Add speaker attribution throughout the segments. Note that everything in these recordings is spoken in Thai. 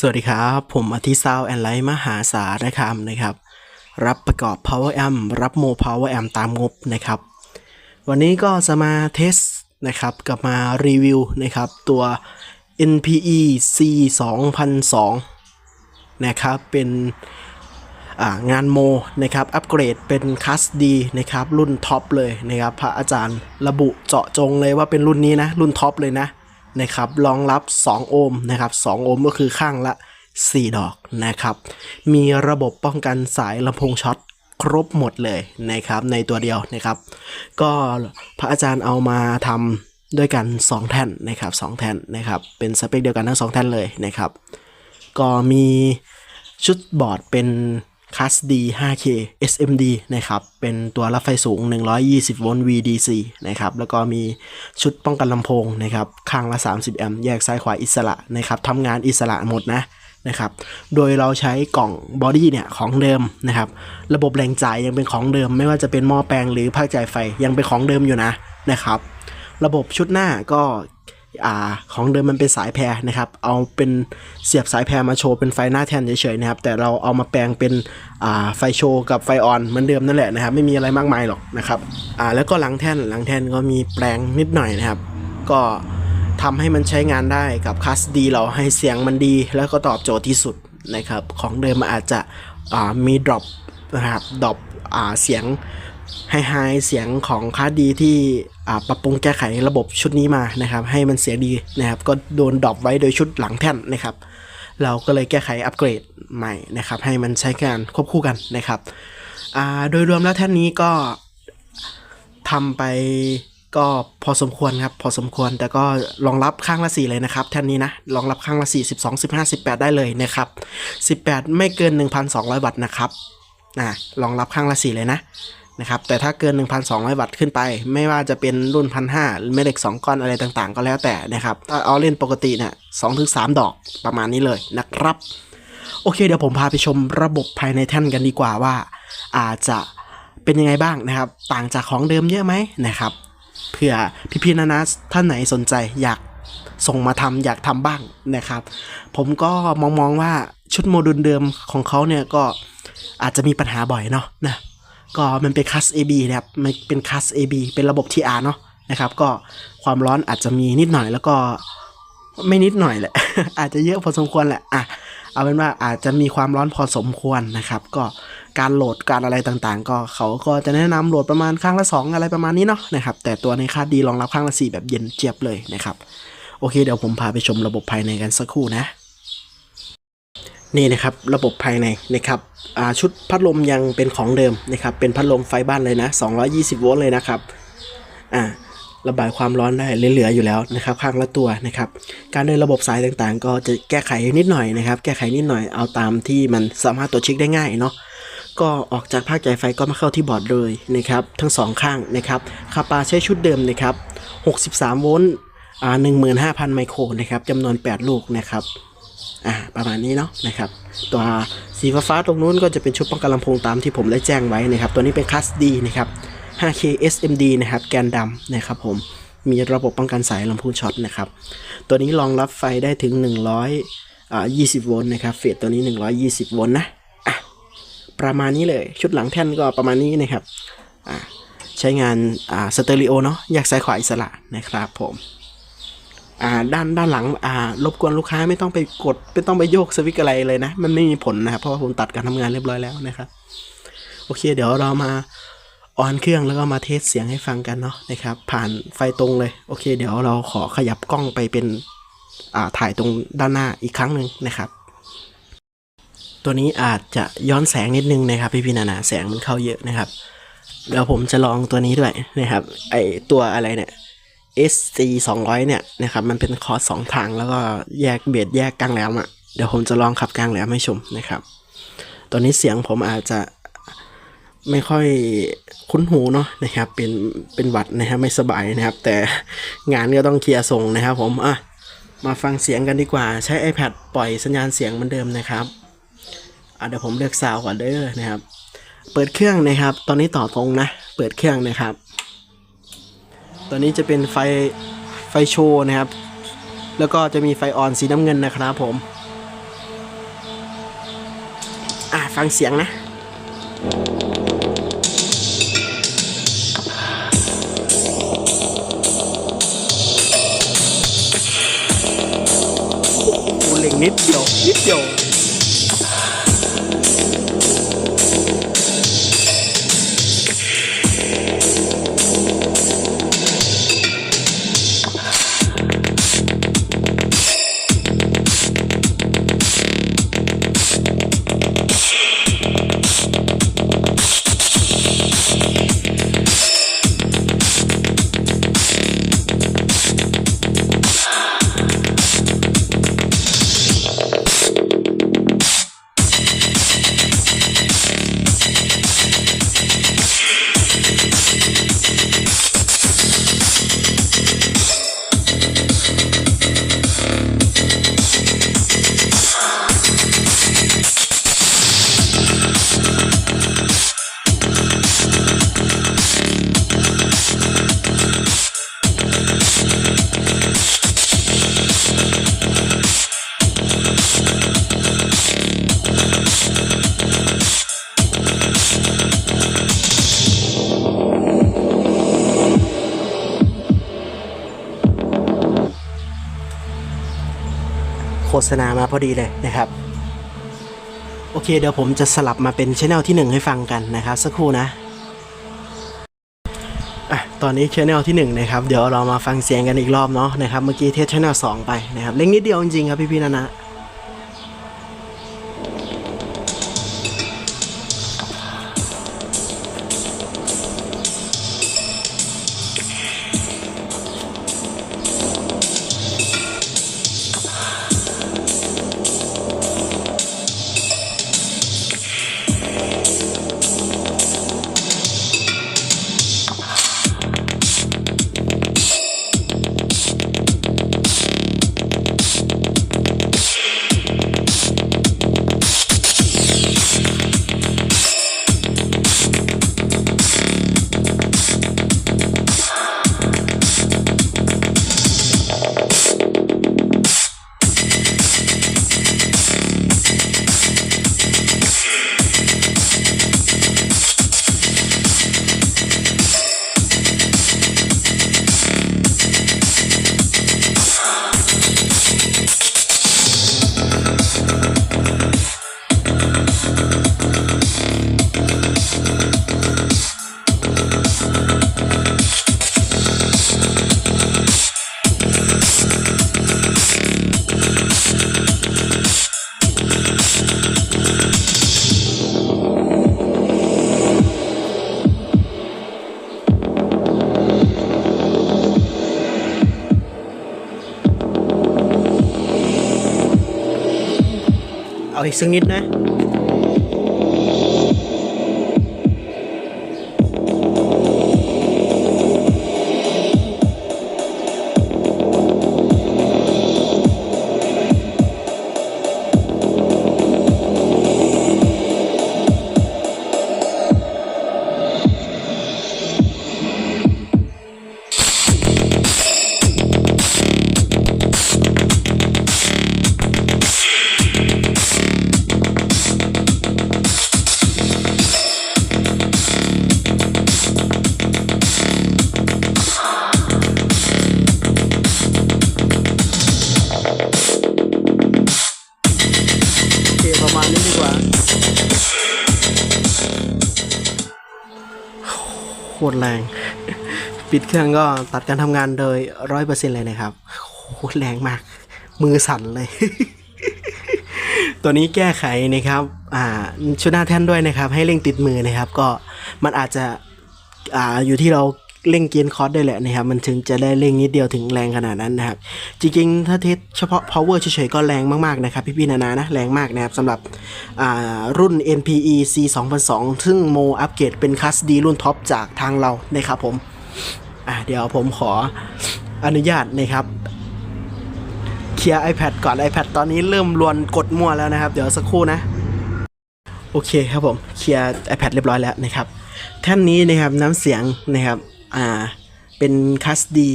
Speaker 1: สวัสดีครับ ผมอธิซาวแอนไลท์มหาสารคามนะครับ รับประกอบ Power Amp รับโม Power Amp ตามงบนะครับ วันนี้ก็จะมาเทสนะครับกลับมารีวิวนะครับตัว NPE C 2002นะครับ เป็นงานโมนะครับ อัปเกรดเป็นคัสดีนะครับ รุ่นท็อปเลยนะครับ พระอาจารย์ระบุเจาะจงเลยว่าเป็นรุ่นนี้นะ รุ่นท็อปเลยนะ นะครับรองรับ 2 โอห์มนะครับ 2 โอห์มก็คือข้างละ 4 ดอกนะครับ มีระบบป้องกันสายลำโพงช็อตครบหมดเลยนะครับในตัวเดียวนะครับ ก็พระอาจารย์เอามาทำด้วยกัน 2 แท่นนะครับ2แท่นนะครับเป็นสเปคเดียวกันทั้ง 2 แท่นเลยนะครับ ก็มีชุดบอร์ดเป็น Class D 5K SMD นะครับ เป็นตัวรับไฟสูง 120 โวลต์ VDC นะครับ แล้วก็มีชุดป้องกันลำโพงนะครับ ข้างละ 30 แอมป์แยกซ้ายขวาอิสระนะครับทำงานอิสระหมดนะนะครับ โดยเราใช้กล่องบอดี้เนี่ยของเดิมนะครับ ระบบแรงจ่ายยังเป็นของเดิม ไม่ว่าจะเป็นหม้อแปลงหรือภาคจ่ายไฟยังเป็นของเดิมอยู่นะนะครับ ระบบชุดหน้าก็ อ่าของเดิมมันเป็นสายแพรนะครับ เอาเป็นเสียบสายแพรมาโชว์เป็นไฟหน้าแท่นเฉยๆนะครับ แต่เราเอามาแปลงเป็นอ่าไฟโชว์กับไฟออนเหมือนเดิมนั่นแหละนะครับ ไม่มีอะไรมากมายหรอกนะครับอ่าแล้วก็หลังแท่นหลังแท่นก็มีแปลงนิดหน่อยนะครับ ก็ทำให้มันใช้งานได้กับคัสดีเราให้เสียงมันดี แล้วก็ตอบโจทย์ที่สุดนะครับ ของเดิมมันอาจจะมีดรอปนะครับดรอปเสียงไฮไฮเสียงของคาร์ดดีที่ ปรับปรุงแก้ไขระบบชุดนี้มานะครับ ให้มันเสียดีนะครับ ก็โดนดรอปไว้โดยชุดหลังแท่นนะครับ เราก็เลยแก้ไขอัปเกรดใหม่นะครับ ให้มันใช้การควบคู่กันนะครับโดยรวมแล้วแท่นนี้ก็ทำไปก็พอสมควรครับ พอสมควรแต่ก็รองรับข้างละ 4 เลยนะครับ แท่นนี้นะรองรับข้างละ 4 12 15 18 ได้เลยนะครับ 18 ไม่เกิน 1,200 วัตต์นะครับนะรองรับข้างละ 4 เลยนะ นะครับแต่ถ้าเกิน 1,200 วัตต์ขึ้นไป ไม่ว่าจะเป็นรุ่น 1,500หรือแม่เหล็ก 2 ก้อนอะไรต่างๆ ก็แล้วแต่นะครับถ้าเอาเล่นปกติเนี่ย2ถึง3ดอกประมาณนี้เลยนะครับ โอเค เดี๋ยวผมพาไปชมระบบภายในแท่นกันดีกว่าว่า อาจจะเป็นยังไงบ้างนะครับ ต่างจากของเดิมเยอะไหมนะครับเผื่อพี่ๆนานาท่านไหนสนใจอยากส่งมาทำอยากทำบ้างนะครับ ผมก็มองมองๆว่าชุดโมดูลเดิมของเขาเนี่ยก็อาจจะมีปัญหาบ่อยเนาะนะ ก็มันเป็นคัส AB นะครับ มันเป็นคัส AB เป็นระบบ TR เนาะนะครับ ก็ความร้อนอาจจะมีนิดหน่อยแล้วก็ไม่นิดหน่อยแหละ อาจจะเยอะพอสมควรแหละอะเอาเป็นว่าอาจจะมีความร้อนพอสมควรนะครับ ก็การโหลดการอะไรต่างๆ ก็เขาก็จะแนะนำโหลดประมาณข้างละ 2 อะไรประมาณนี้เนาะนะครับ แต่ตัวในคาดดีรองรับข้างละ 4 แบบเย็นเจี๊ยบเลยนะครับ โอเคเดี๋ยวผมพาไปชมระบบภายในกันสักครู่นะ นี่นะครับระบบภายในนะครับชุดพัดลมยังเป็นของเดิมนะครับเป็นพัดลมไฟบ้านเลยนะ 220 โวลต์เลยนะครับอ่าระบายความร้อนได้เหลือๆอยู่แล้วนะครับข้างละตัวนะครับการเดินระบบสายต่างๆ ก็จะแก้ไขนิดหน่อยนะครับ แก้ไขนิดหน่อยเอาตามที่มันสามารถตรวจเช็คได้ง่ายเนาะก็ออกจากภาคจ่ายไฟก็มาเข้าที่บอร์ดเลยนะครับทั้งสองข้างนะครับคาปาใช้ชุดเดิมนะครับ 63 โวลต์อ่า15,000 ไมโครนะครับจำนวน 8 ลูกนะครับ อ่าประมาณนี้เนาะนะครับตัวสีฟ้าๆตรงนู้นก็จะเป็นชุดป้องกันลำโพงตามที่ผมได้แจ้งไว้นะครับ ตัวนี้เป็นคลาส D นะครับ 5K SMD นะครับ แกนดำนะครับผมมีระบบป้องกันสายลำโพงช็อตนะครับ ตัวนี้รองรับไฟได้ถึง 100อ่า20 โวลต์นะครับ เฟสตัวนี้ 120 โวลต์นะอะประมาณนี้เลยชุดหลังแท่นก็ประมาณนี้นะครับอ่าใช้งานอ่าสเตอริโอเนาะแยากซ้ายขวาอิสระนะครับผม อ่าด้านด้านหลังอ่ารบกวนลูกค้าไม่ต้องไปกดไม่ต้องไปโยกสวิตช์อะไรเลยนะ มันไม่มีผลนะครับเพราะว่าผมตัดการทำงานเรียบร้อยแล้วนะครับโอเค เดี๋ยวเรามาออนเครื่องแล้วก็มาเทสเสียงให้ฟังกันเนาะนะครับ ผ่านไฟตรงเลยโอเค เดี๋ยวเราขอขยับกล้องไปเป็นอ่าถ่ายตรงด้านหน้าอีกครั้งหนึ่งนะครับ ตัวนี้อาจจะย้อนแสงนิดนึงนะครับพี่พี่นานาแสงมันเข้าเยอะนะครับเดี๋ยวผมจะลองตัวนี้ด้วยนะครับ ไอตัวอะไรเนี่ย SC 200 เนี่ยนะครับมันเป็นคอร์สสองทางแล้วก็แยกเบสแยกกลางแหลมอะ่ะเดี๋ยวผมจะลองขับกลางแหลมให้ชมนะครับ ตอนนี้เสียงผมอาจจะไม่ค่อยคุ้นหูเนาะนะครับ เป็นเป็นหวัดนะครับไม่สบายนะครับ แต่งานก็ต้องเคลียร์ส่งนะครับ ผมอะมาฟังเสียงกันดีกว่า ใช้ iPad ปล่อยสัญญาณเสียงเหมือนเดิมนะครับอะเดี๋ยวผมเลือกซาวก่อนเด้อนะครับ เปิดเครื่องนะครับ ตอนนี้ต่อตรงนะ เปิดเครื่องนะครับ ตัวนี้จะเป็นไฟไฟโชว์นะครับ แล้วก็จะมีไฟออนสีน้ำเงินนะครับผม อะฟังเสียงนะเล็งนิดเดียวนิดเดียว ษณามาพอดีเลยนะครับโอเคเดี๋ยวผมจะสลับมาเป็นช anel ที่ 1 ให้ฟังกันนะครับ สักครู่นะอะตอนนี้ช anel ที่ 1 นะครับ เดี๋ยวเรามาฟังเสียงกันอีกรอบเนาะนะครับ เมื่อกี้เทสช anel 2 ไปนะครับเล็กนิดเดียวจริงๆครับพี่ๆนะนะ เอาอี ประมาณนี้ดีกว่าโคตรแรง ปิดเครื่องก็ตัดการทำงานโดยร้อยเปอร์เซ็นต์เลยนะครับโคตรแรงมาก มือสั่นเลย ตัวนี้แก้ไขนะครับ อ่าชุดหน้าแท่นด้วยนะครับ ให้เร่งติดมือนะครับ ก็มันอาจจะ อ่าอยู่ที่เรา เร่งเกียร์คอร์สได้แหละนะครับ มันถึงจะได้เร่งนิดเดียวถึงแรงขนาดนั้นนะครับ จริงๆ ถ้าเทสเฉพาะ power เฉยๆ ก็แรงมากๆ นะครับ พี่ๆนานานะ แรงมากนะครับสำหรับรุ่น NPE C 2002ซึ่งโมอัปเกรดเป็นคัสดีรุ่นท็อปจากทางเรานะครับผมเดี๋ยวผมขออนุญาตนะครับเคลียร์ iPad ก่อน iPad ตอนนี้เริ่มรวนกดมั่วแล้วนะครับ เดี๋ยวสักครู่นะ โอเคครับผมเคลียร์ iPad เรียบร้อยแล้วนะครับท่านนี้นะครับน้ำเสียงนะครับ อ่าเป็นคัสดี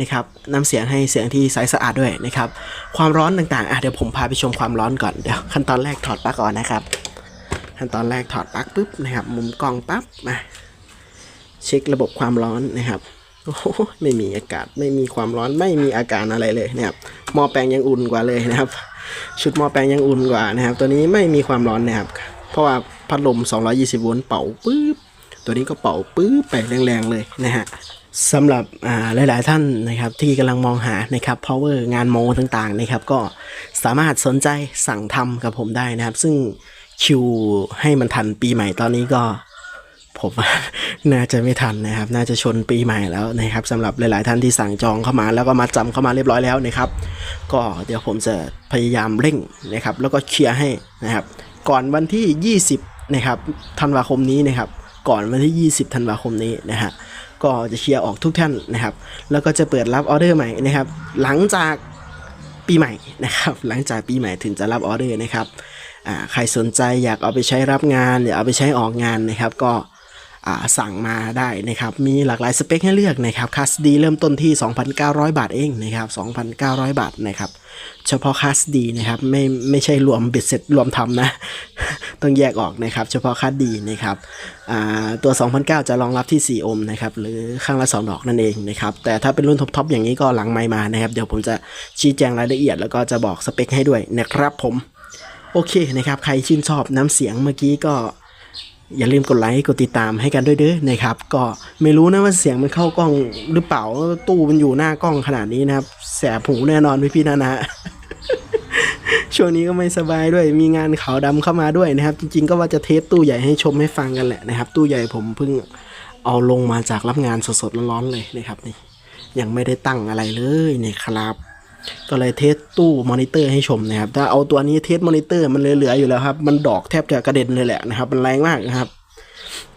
Speaker 1: นะครับน้ำเสียงให้เสียงที่ใสสะอาดด้วยนะครับ ความร้อนต่างๆอะเดี๋ยวผมพาไปชมความร้อนก่อนเดี๋ยวขั้นตอนแรกถอดปลั๊กก่อนนะครับ ขั้นตอนแรกถอดปลั๊กปุ๊บนะครับ มุมกล้องปั๊บมาเช็คระบบความร้อนนะครับโอ้โหไม่มีอากาศไม่มีความร้อนไม่มีอาการอะไรเลยนะครับหม้อแปลงยังอุ่นกว่าเลยนะครับ ชุดหม้อแปลงยังอุ่นกว่านะครับ ตัวนี้ไม่มีความร้อนนะครับ เพราะว่าพัดลม 220 โวลต์เป่าปุ๊บ ตัวนี้ก็เป่าปุ๊บไปแรงๆเลยนะฮะสำหรับหลาย ๆ ท่านนะครับที่กำลังมองหานะครับ power งานโมต่างๆนะครับ ก็สามารถสนใจสั่งทำกับผมได้นะครับ ซึ่งคิวให้มันทันปีใหม่ตอนนี้ก็ผมน่าจะไม่ทันนะครับ น่าจะชนปีใหม่แล้วนะครับสำหรับหลาย ๆ ท่านที่สั่งจองเข้ามาแล้วก็มาจำเข้ามาเรียบร้อยแล้วนะครับ ก็เดี๋ยวผมจะพยายามเร่งนะครับ แล้วก็เคลียร์ให้นะครับ ก่อนวันที่ 20นะครับธันวาคมนี้นะครับ ก่อนวันที่ 20 ธันวาคมนี้นะฮะก็จะเคลียร์ออกทุกท่านนะครับ แล้วก็จะเปิดรับออเดอร์ใหม่นะครับ หลังจากปีใหม่นะครับ หลังจากปีใหม่ถึงจะรับออเดอร์นะครับใครสนใจอยากเอาไปใช้รับงานอยากเอาไปใช้ออกงานนะครับ ก็สั่งมาได้นะครับ มีหลากหลายสเปคให้เลือกนะครับคัสดีเริ่มต้นที่ 2,900 บาทเองนะครับ2,900 บาทนะครับ เฉพาะคัสดีนะครับ ไม่ไม่ใช่รวมเบ็ดเสร็จรวมทำนะ ต้องแยกออกนะครับ เฉพาะคัสดีนะครับอ่าตัว2,900จะรองรับที่ 4 โอห์มนะครับ หรือข้างละ 2 ดอกนั่นเองนะครับ แต่ถ้าเป็นรุ่นท็อปๆอย่างนี้ก็หลังไมค์มานะครับ เดี๋ยวผมจะชี้แจงรายละเอียดแล้วก็จะบอกสเปคให้ด้วยนะครับผม โอเคนะครับ ใครชื่นชอบน้ำเสียงเมื่อกี้ก็อย่าลืมกดไลค์กดติดตามให้กันด้วยเด้อนะครับ ก็ไม่รู้นะว่าเสียงมันเข้ากล้องหรือเปล่าตู้มันอยู่หน้ากล้องขนาดนี้นะครับ แสบหูแน่นอนพี่พี่นะนะ ช่วงนี้ก็ไม่สบายด้วย มีงานขาวดำเข้ามาด้วยนะครับ จริงๆ ก็ว่าจะเทสตู้ใหญ่ให้ชมให้ฟังกันแหละนะครับ ตู้ใหญ่ผมเพิ่งเอาลงมาจากรับงานสดๆร้อนๆเลยนะครับนี่ยังไม่ได้ตั้งอะไรเลยนี่ครับ ก็เลยเทสตู้มอนิเตอร์ให้ชมนะครับ ถ้าเอาตัวนี้เทสมอนิเตอร์มันเหลือๆอยู่แล้วครับ มันดอกแทบจะกระเด็นเลยแหละนะครับ มันแรงมากนะครับ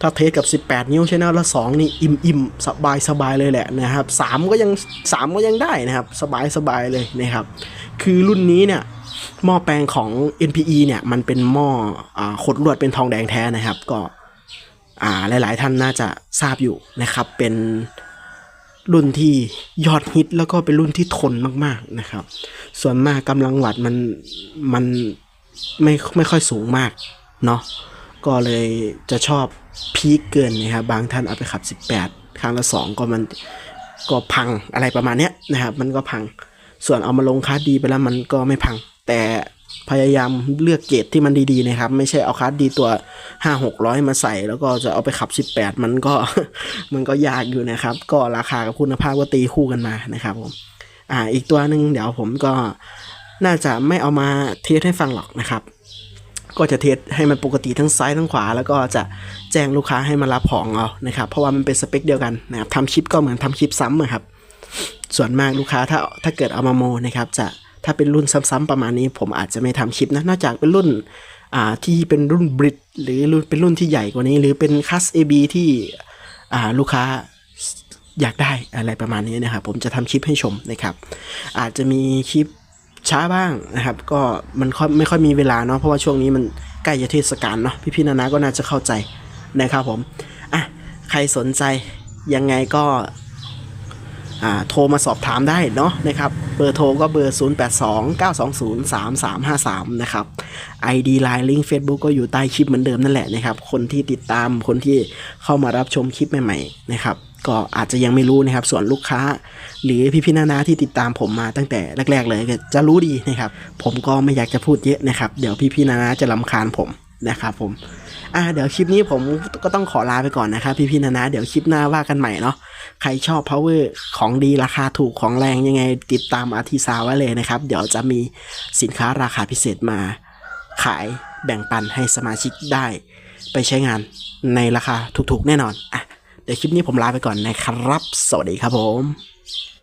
Speaker 1: ถ้าเทสกับ 18 นิ้วใช่ไหมแล้ว2นี่อิ่มอิ่มสบายสบายเลยแหละนะครับ3ก็ยัง3ก็ยังได้นะครับ สบายสบายเลยนะครับ คือรุ่นนี้เนี่ย หม้อแปลงของ NPE เนี่ย มันเป็นหม้ออ่าขดลวดเป็นทองแดงแท้นะครับ ก็อ่าหลาย ๆ ท่านน่าจะทราบอยู่นะครับ เป็นรุ่นที่ยอดฮิตแล้วก็เป็นรุ่นที่ทนมากๆนะครับ ส่วนมากกำลังวัดมันมันไม่ไม่ค่อยสูงมากเนาะก็เลยจะชอบพีคเกินนะครับบางท่านเอาไปขับ 18 ครั้งละ 2 ก็มันก็พังอะไรประมาณเนี้ยนะครับ มันก็พัง ส่วนเอามาลงคาดดีไปแล้วมันก็ไม่พัง แต่พยายามเลือกเกรดที่มันดีๆนะครับ ไม่ใช่เอาคาร์ดดีตัว 5 600 มาใส่ แล้วก็จะเอาไปขับ 18 มันก็ มันก็ยากอยู่นะครับ ก็ราคากับคุณภาพก็ตีคู่กันมานะครับผมอ่าอีกตัวหนึ่งเดี๋ยวผมก็น่าจะไม่เอามาเทสให้ฟังหรอกนะครับ ก็จะเทสให้มันปกติทั้งซ้ายทั้งขวา แล้วก็จะแจ้งลูกค้าให้มารับของเอานะครับ เพราะว่ามันเป็นสเปคเดียวกันนะครับทำคลิปก็เหมือนทำคลิปซ้ำอะครับ ส่วนมากลูกค้าถ้าถ้าเกิดเอามาโมนะครับจะ ถ้าเป็นรุ่นซ้ำๆประมาณนี้ ผมอาจจะไม่ทำคลิปนะนอกจากเป็นรุ่นที่เป็นรุ่นบริดหรือรุ่นเป็นรุ่นที่ใหญ่กว่านี้ หรือเป็นคัส AB ที่อ่ลูกค้าอยากได้อะไรประมาณนี้นะครับผมจะทำคลิปให้ชมนะครับ อาจจะมีคลิปช้าบ้างนะครับ ก็มันไม่ค่อยมีเวลาเนาะเพราะว่าช่วงนี้มันใกล้จะเทศกาลเนาะพี่ๆนานาก็น่าจะเข้าใจนะครับผมอะใครสนใจยังไงก็ โทรมาสอบถามได้เนาะนะครับ เบอร์โทรก็เบอร์ 0829203353 นะครับ ID Line Link Facebook ก็อยู่ใต้คลิปเหมือนเดิมนั่นแหละนะครับ คนที่ติดตามคนที่เข้ามารับชมคลิปใหม่ๆนะครับก็อาจจะยังไม่รู้นะครับ ส่วนลูกค้า หรือพี่พี่ๆนานาที่ติดตามผมมาตั้งแต่แรก ๆ เลยจะรู้ดีนะครับ ผมก็ไม่อยากจะพูดเยอะนะครับ เดี๋ยวพี่พี่ๆนานาจะลำคาญผมนะครับผมอ่าเดี๋ยวคลิปนี้ผมก็ต้องขอลาไปก่อนนะครับ พี่พี่ๆนานาเดี๋ยวคลิปหน้าว่ากันใหม่เนาะ ใครชอบ power ของดีราคาถูกของแรงยังไงติดตามอาทิซาไว้เลยนะครับ เดี๋ยวจะมีสินค้าราคาพิเศษมา ขายแบ่งปันให้สมาชิกได้ ไปใช้งานในราคาถูกๆแน่นอนอะเดี๋ยวคลิปนี้ผมลาไปก่อนนะครับ สวัสดีครับผม